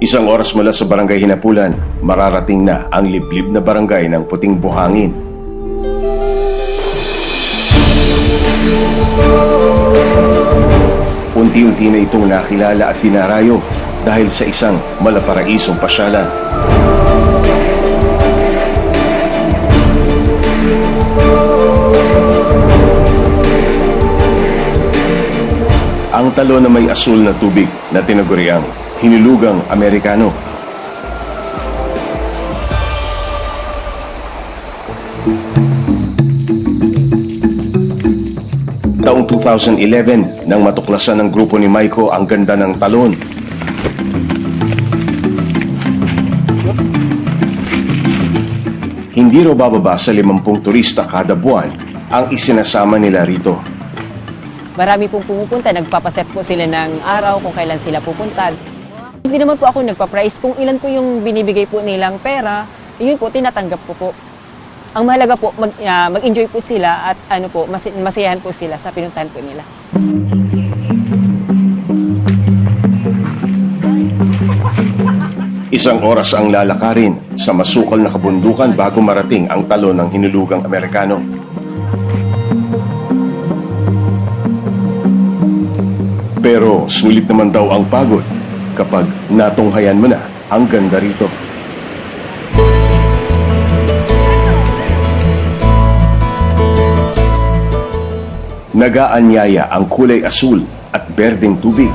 Isang oras mula sa barangay Hinapulan, mararating na ang liblib na barangay ng Puting Buhangin. Unti-unti na itong nakilala at dinarayo dahil sa isang malaparaisong pasyalan. Ang talo na may asul na tubig na tinaguriang Hinulugang Amerikano. Taong 2011 nang matuklasan ng grupo ni Maiko ang ganda ng talon. Hindi raw bababa sa 50 turista kada buwan ang isinasama nila rito. Marami pong pumupunta, nagpapaset po sila ng araw kung kailan sila pupunta. Hindi naman po ako nagpa-price kung ilan po yung binibigay po nilang pera, yun po tinatanggap ko po. Ang mahalaga po mag, ah, mag-enjoy po sila at ano po mas, masayahan po sila sa pinuntahan po nila. Isang oras ang lalakarin sa masukal na kabundukan bago marating ang talon ng hinulugang Amerikano. Pero sulit naman daw ang pagod kapag natunghayan mo na ang ganda rito. Nagaanyaya ang kulay asul at berdeng tubig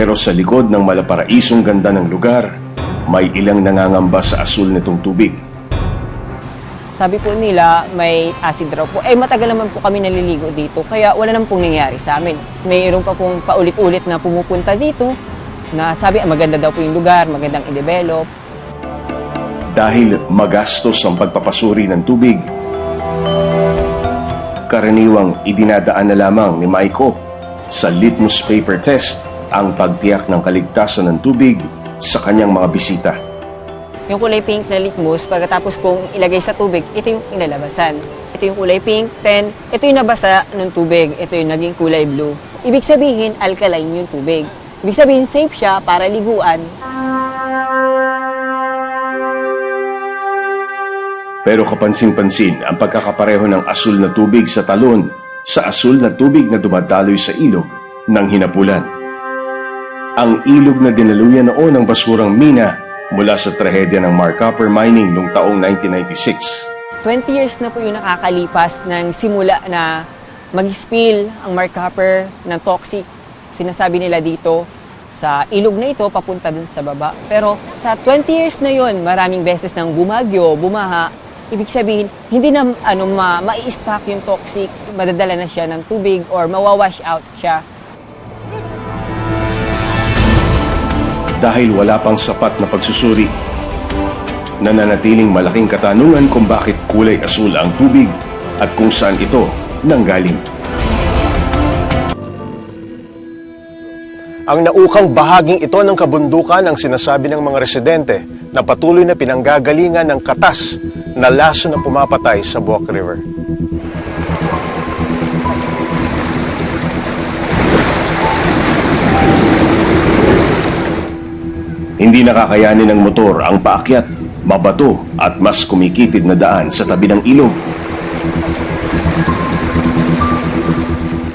Pero sa likod ng malaparaisong ganda ng lugar, may ilang nangangamba sa asul nitong tubig. Sabi po nila may acid raw po. Eh matagal naman po kami naliligo dito kaya wala naman pong nangyari sa amin. Mayroon pa pong paulit-ulit na pumupunta dito na sabi ah, maganda daw po yung lugar, magandang i-develop. Dahil magastos ang pagpapasuri ng tubig, karaniwang idinadaan na lamang ni Maiko sa litmus paper test ang pagtiyak ng kaligtasan ng tubig sa kanyang mga bisita. Yung kulay pink na litmus, pagkatapos kong ilagay sa tubig, ito yung inalabasan. Ito yung kulay pink, then ito yung nabasa ng tubig, ito yung naging kulay blue. Ibig sabihin, alkaline yung tubig. Ibig sabihin, safe siya para liguan. Pero kapansin-pansin ang pagkakapareho ng asul na tubig sa talon sa asul na tubig na dumadaloy sa ilog ng hinapulan. Ang ilog na dinaluyan noon ng basurang mina mula sa trahedya ng Mark Copper Mining noong taong 1996. 20 years na po yung nakakalipas ng simula na mag-spill ang Mark Copper ng toxic. Sinasabi nila dito sa ilog na ito papunta dun sa baba. Pero sa 20 years na yon, maraming beses nang bumagyo, bumaha. Ibig sabihin, hindi na ano, ma, ma-stock yung toxic, madadala na siya ng tubig or mawawash out siya. Dahil wala pang sapat na pagsusuri, nananatiling malaking katanungan kung bakit kulay asul ang tubig at kung saan ito nanggaling. Ang naukang bahaging ito ng kabundukan ang sinasabi ng mga residente na patuloy na pinanggagalingan ng katas na laso na pumapatay sa Buwak River. Hindi nakakayanin ng motor ang paakyat, mabato at mas kumikitid na daan sa tabi ng ilog.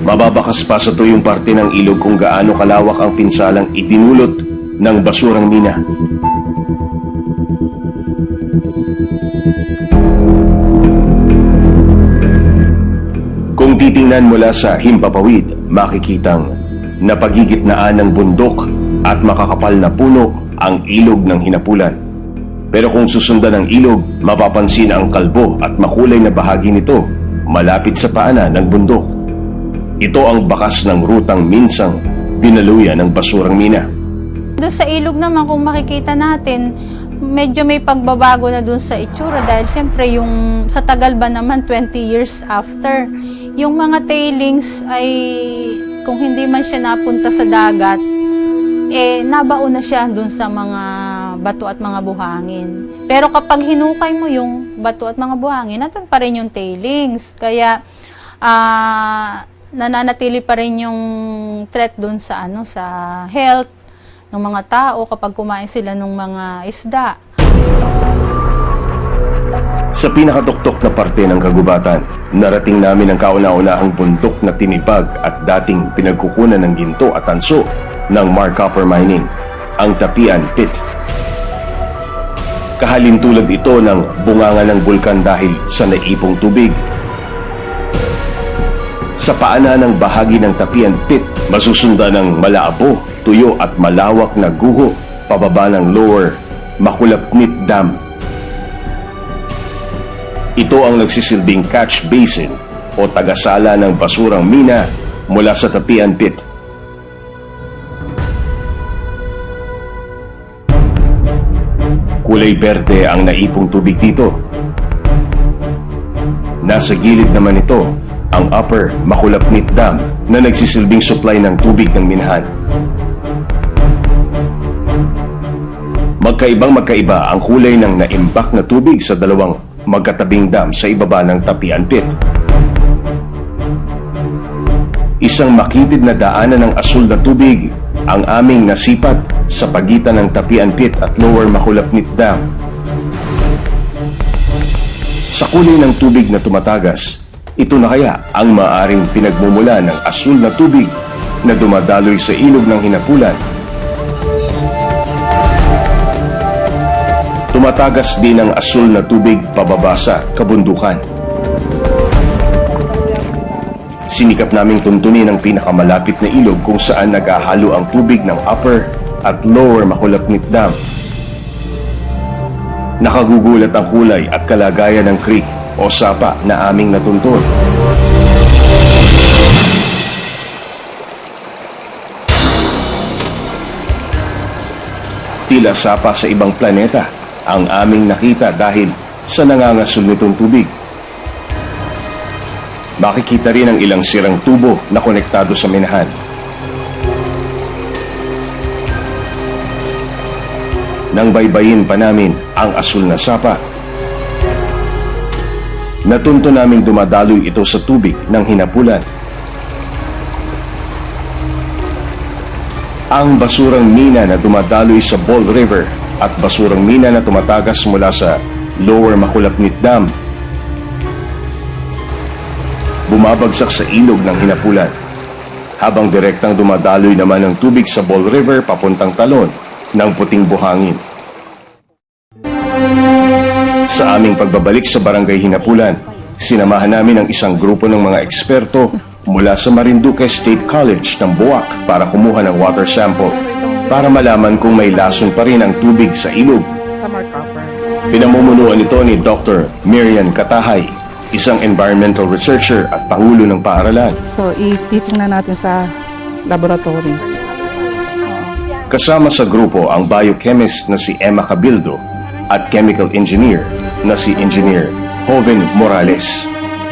Mababakas pa sa tuyong parte ng ilog kung gaano kalawak ang pinsalang idinulot ng basurang mina. Kung titingnan mula sa himpapawid, makikitang napagigitnaan ng bundok at makakapal na puno ang ilog ng hinapulan. Pero kung susundan ang ilog, mapapansin ang kalbo at makulay na bahagi nito malapit sa paanan ng bundok. Ito ang bakas ng rutang minsang dinaluyan ng basurang mina. Doon sa ilog naman, kung makikita natin, medyo may pagbabago na doon sa itsura dahil siyempre yung sa tagal ba naman 20 years after, Yung mga tailings ay kung hindi man siya napunta sa dagat, eh nabaon na siya dun sa mga bato at mga buhangin. Pero kapag hinukay mo yung bato at mga buhangin, nandun pa rin yung tailings. Kaya ah nananatili pa rin yung threat dun sa ano sa health ng mga tao kapag kumain sila ng mga isda. Sa pinakatuktok na parte ng kagubatan, narating namin ang kauna-unahang bundok na tinipag at dating pinagkukunan ng ginto at tanso ng Mark Copper Mining, ang Tapian Pit. Kahalin tulad ito ng bunganga ng bulkan dahil sa naipong tubig. Sa paanan ng bahagi ng Tapian Pit, masusundan ng malaabo, tuyo at malawak na guho pababa ng Lower Makulapnit Dam ito ang nagsisilbing catch basin o tagasala ng basurang mina mula sa Tapian Pit. Kulay berde ang naipong tubig dito. Nasa gilid naman ito ang Upper Makulapnit Dam na nagsisilbing supply ng tubig ng minahan. Magkaibang magkaiba ang kulay ng naimbak na tubig sa dalawang magkatabing dam sa ibaba ng Tapian Pit. Isang makitid na daanan ng asul na tubig ang aming nasipat sa pagitan ng Tapian Pit at Lower Makulapnit Dam. Sa kulay ng tubig na tumatagas, ito na kaya ang maaring pinagmumula ng asul na tubig na dumadaloy sa ilog ng hinapulan Tumatagas din ang asul na tubig pababa sa kabundukan. Sinikap naming tuntunin ang pinakamalapit na ilog kung saan naghahalo ang tubig ng upper at lower Makulapnit Dam. Nakagugulat ang kulay at kalagayan ng creek o sapa na aming natuntun. Tila sapa sa ibang planeta ang aming nakita dahil sa nangangasul nitong tubig. Makikita rin ang ilang sirang tubo na konektado sa minahan. Nang baybayin pa namin ang asul na sapa, natunto naming dumadaloy ito sa tubig ng hinapulan. Ang basurang mina na dumadaloy sa Ball River at basurang mina na tumatagas mula sa Lower Makulapnit Dam. Bumabagsak sa ilog ng hinapulan. Habang direktang dumadaloy naman ang tubig sa Ball River papuntang talon ng puting buhangin. Sa aming pagbabalik sa Barangay Hinapulan, sinamahan namin ang isang grupo ng mga eksperto mula sa Marinduque State College ng Buwak para kumuha ng water sample para malaman kung may lason pa rin ang tubig sa ilog. Pinamumunuan ito ni Dr. Miriam Katahay, isang environmental researcher at pangulo ng paaralan. So, ititingnan natin sa laboratory. Kasama sa grupo ang biochemist na si Emma Cabildo at chemical engineer na si Engineer Joven Morales.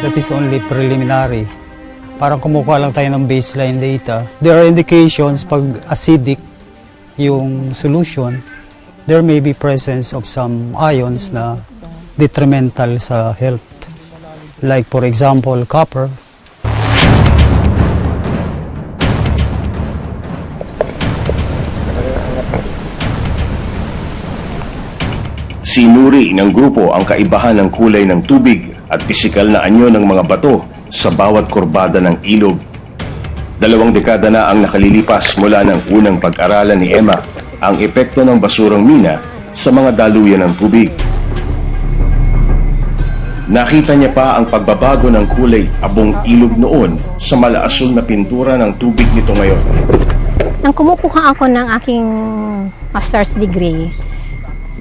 that is only preliminary. Parang kumukuha lang tayo ng baseline data. There are indications pag acidic yung solution, there may be presence of some ions na detrimental sa health. Like for example, copper. Sinuri ng grupo ang kaibahan ng kulay ng tubig at pisikal na anyo ng mga bato sa bawat kurbada ng ilog. Dalawang dekada na ang nakalilipas mula ng unang pag-aralan ni Emma ang epekto ng basurang mina sa mga daluyan ng tubig. Nakita niya pa ang pagbabago ng kulay abong ilog noon sa malaasul na pintura ng tubig nito ngayon. Nang kumukuha ako ng aking master's degree,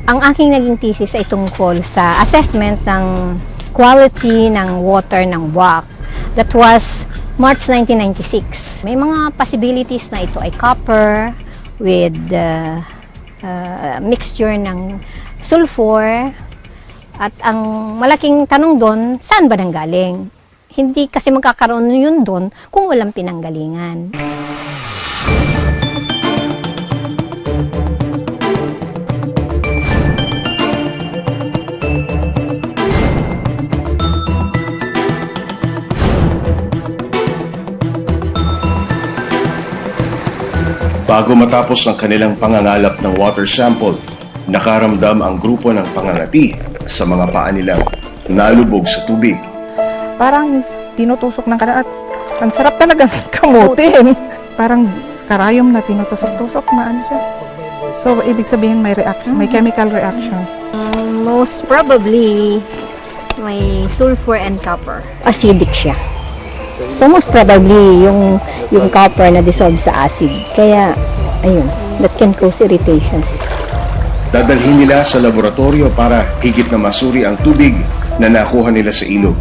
ang aking naging thesis ay tungkol sa assessment ng quality ng water ng WAC. That was March 1996. May mga possibilities na ito ay copper with uh, uh, mixture ng sulfur at ang malaking tanong doon, saan ba nanggaling? Hindi kasi magkakaroon yun doon kung walang pinanggalingan. Bago matapos ang kanilang pangangalap ng water sample, nakaramdam ang grupo ng pangangati sa mga paa nilang nalubog sa tubig. Parang tinutusok ng karat. Ang sarap talaga kamutin. Parang karayom na tinutusok-tusok na ano siya. So, ibig sabihin may reaction, may chemical reaction. Most probably, may sulfur and copper. Acidic siya. So, most probably, yung, yung copper na dissolve sa acid. Kaya, ayun, that can cause irritations. Dadalhin nila sa laboratorio para higit na masuri ang tubig na nakuha nila sa ilog.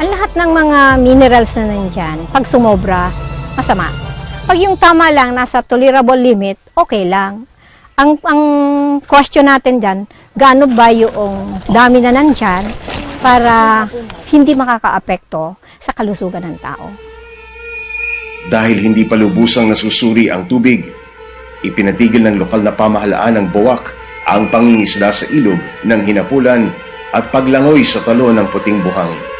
Ang lahat ng mga minerals na nandyan, pag sumobra, masama. Pag yung tama lang, nasa tolerable limit, okay lang. Ang, ang question natin dyan, gaano ba yung dami na nandyan para hindi makakaapekto sa kalusugan ng tao. Dahil hindi pa lubusang nasusuri ang tubig, ipinatigil ng lokal na pamahalaan ng Bowak ang pangingisda sa ilog ng hinapulan at paglangoy sa talo ng puting buhangin.